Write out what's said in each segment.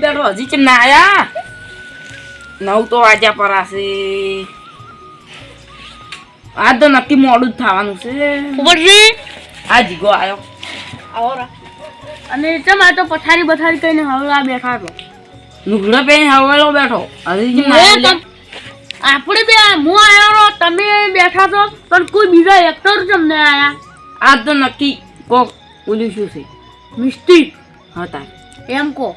બેઠો હજી ના આયા? નવ તો વાજ્યા પરાશે આ તો નક્કી મોડું જ થવાનું છે. ઉપરથી આ જીગો આવ્યો આવો અને ચમ આ તો પથારી બથારી કઈને હવે બેઠા તો લુગડો પહેરી હવેલો બેઠો. હજી આપણે બે હું આવ્યો તમે બેઠા છો પણ કોઈ બીજા એક્ટર તમને આયા? આ તો નક્કી કોક બોલ્યું શું છે. મિસ્ટેક હતા એમ કહો.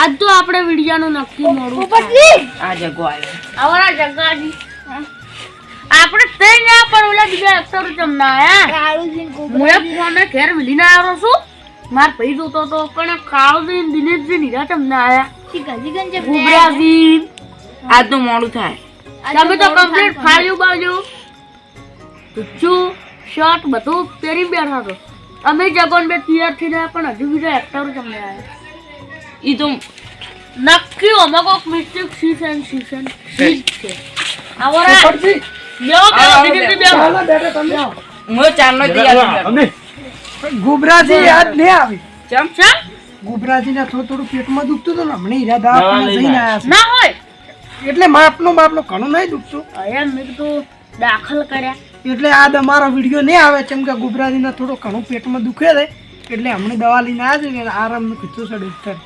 આજ તો આપણે વિડિયાનું નક્કી મોડું થાય. આ જગો આવ્યો આવરા જગાજી. આપણે તે ના પણ ઓલા બીજા જ અમને આયા હું ફોને ઘેર મિલીને આવ્યો છું. માર ભાઈ જોતો તો પણ કાળુજી દિનેશજી નીરા તમને આયા ગુબરાજી આ તો મોડું થાય. તમે તો કમ્પ્લીટ ફાળ્યું બાજુ. તુચ્ચું શર્ટ બધું પહેરી બેઠા છો? અમે જગન બે તૈયાર થઈ રહ્યા પણ હજુ બીજા એક્ટર તમને આયા. એ તો નક્કી અમે કોક મિસ્ટેક સીઝન સીઝન સીઝ છે. આવરા છે. છું ગુબરાજી યાદ નહીં આવી. ચમ ચમ? ગુબરાજી ના થોડું થોડું પેટમાં દુખતું હતું ને હમણાં દવાખાને જઈને આવ્યા ના હોય. એટલે માપનો માપનો ઘણું નહીં દુખતું. એમ મેં કીધું દાખલ કર્યા. એટલે આ તમારો વીડિયો નહીં આવે કેમ કે ગુબરાજીને થોડો ઘણું પેટમાં દુખે છે. એટલે હમણાં દવા લઈને આવ્યા છે ને આરામનું કીધું છે ડૉક્ટર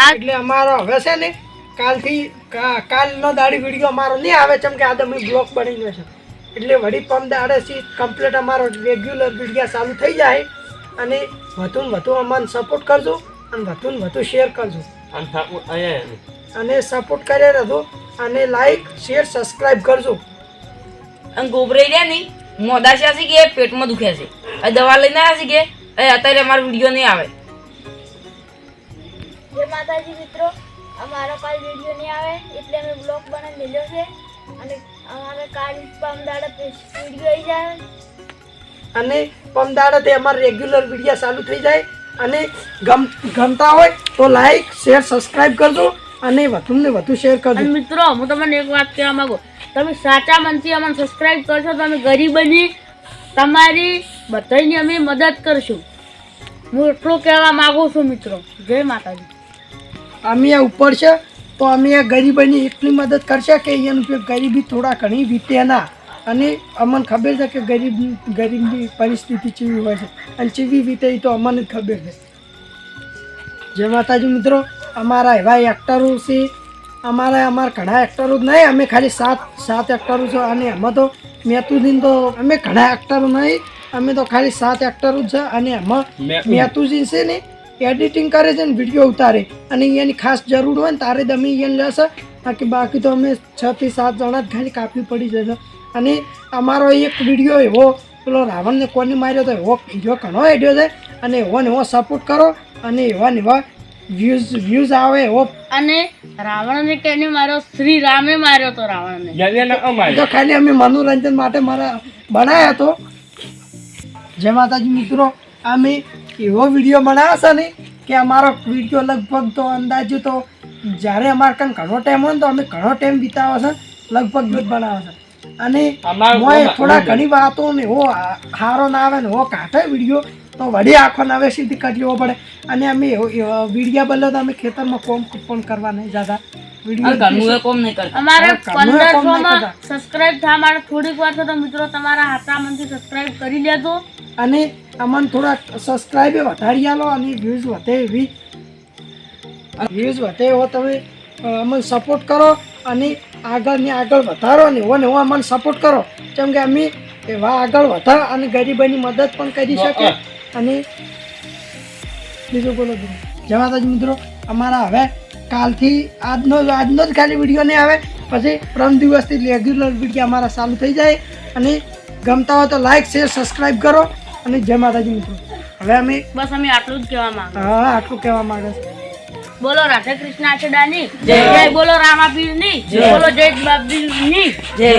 આ એટલે અમારો હવે છે ને કાલથી કાલનો દાડી વીડિયો અમારો નહીં આવે કેમ કે આ અમે બ્લોક બનીને છે. એટલે વળી પંપ દાડેથી કમ્પ્લીટ અમારો રેગ્યુલર વીડિયો ચાલુ થઈ જાય અને વધુ ને વધુ અમારે સપોર્ટ કરજો અને વધુ ને વધુ શેર કરજો. અને સપોર્ટ કર્યા રહો. અને લાઈક શેર સબસ્ક્રાઈબ કરજો. અને ગોબરાઈ રહ્યા ની મોદાશા છે કે પેટમાં દુખે છે. આ દવા લઈને આવ્યા છે કે? એ અત્યારે અમારો વીડિયો નહીં આવે. જય માતાજી મિત્રો અમારો કાલ વીડિયો નહીં આવે એટલે અમે બ્લોગ બનાવી લીધો છે. અને અમારે કાલ પમદાડે વીડિયો આવી જાય. અને પમદાડાથી અમારા રેગ્યુલર વીડિયો ચાલુ થઈ જાય. અને ગમ ગમતા હોય તો લાઈક શેર સબસ્ક્રાઇબ કરજો. અને વધુ ને વધુ શેર કરજો. મિત્રો હું તમને એક વાત કહેવા માંગુ. તમે સાચા મનથી અમને સબસ્ક્રાઇબ કરશો તો અમે ગરીબની તમારી બધાની અમે મદદ કરશું. હું એટલું કહેવા માગું છું મિત્રો. જય માતાજી. અમે ઉપર છે, તો અમે ગરીબોની એટલી મદદ કરશે કે અહીંયાનું ગરીબી થોડા ઘણી વીતે ના. અને અમને ખબર છે કે ગરીબ, ગરીબની પરિસ્થિતિ ચીવી હોય છે. અને ચીવી વીતે તો અમને જ ખબર છે. જય માતાજી મિત્રો, અમારા એવા એક્ટરો છે અમારા અમારા ઘણા એક્ટરો જ નહીં અમે ખાલી સાત સાત એક્ટરો છો અને એમાં તો મેતુજીન તો અમે ઘણા એક્ટરો નહીં અમે તો ખાલી સાત એક્ટરો જ છે અને એમાં મેતુજી છે ને એડિટિંગ કરે છે ને વીડિયો ઉતારે. અને એની ખાસ જરૂર હોય ને તારે જ અમે અહીંયા લેશે બાકી બાકી તો અમે છ થી સાત જણા જ ખાલી કાપી પડી જશે અને અમારો એક વીડિયો એવો પેલો રાવણને કોને માર્યો તો એવો વીડિયો ઘણો એડ્યો છે. અને એવો ને એવો સપોર્ટ કરો અને એવા ને એવા વ્યૂઝ વ્યૂઝ આવે એવો અને રાવણને કેને માર્યો શ્રી રામે માર્યો તો રાવણને. તો ખાલી અમે મનોરંજન માટે મારા બનાવ્યા હતો જય માતાજી મિત્રો અમે એવો વીડિયો બનાવ્યો છે ને કે અમારો વીડિયો લગભગ તો અંદાજે તો જ્યારે અમારે કાંઈ ઘણો ટાઈમ હોય ને તો અમે ઘણો ટાઈમ વિતાવો છે લગભગ જ બનાવે છે. અને થોડા ઘણી વાતો ને એવો હારો ના આવે ને એવો કાઢે વીડિયો તો વળી આખો નવે સીધી કરી લેવો પડે. અને અમે વીડિયા બદલો તો અમે ખેતરમાં કોમ પણ કરવા નહીં જતા. અને ઘરનું વીડિયો એ કોમ નહીં કરતા. અમારે હવે કામનું એ કામ પંદરસો નહીં માં કરતા. સબસ્ક્રાઇબ થવા માટે થોડીક વાર તો મિત્રો તમારા હાથા સબસ્ક્રાઇબ કરી લેજો. અને અમને થોડા સબસ્ક્રાઇબ વધારી આલો અને વ્યૂઝ વધે એવી. વ્યૂઝ વધે એવો તમે અમને સપોર્ટ કરો અને આગળ ને આગળ વધારો ને એવો ને એવો અમને સપોર્ટ કરો. કેમ કે અમે એવા આગળ વધા અને ગરીબોની મદદ પણ કરી શકે અને બીજું બોલો જય માતાજી મિત્રો. અમારા હવે કાલથી આજનો આજનો જ ખાલી વીડિયો નહીં આવે. પછી ત્રણ દિવસથી રેગ્યુલર વીડિયો અમારા ચાલુ થઈ જાય. અને ગમતા હોય તો લાઈક શેર સબસ્ક્રાઈબ કરો. અને જય માતાજી મિત્રો. હવે અમે બસ અમે આટલું જ કહેવા માંગે હા આટલું કહેવા માંગે છે. બોલો રાધે કૃષ્ણ આચડાની જય. બોલો રામાપીરની બોલો જય બાબી જય.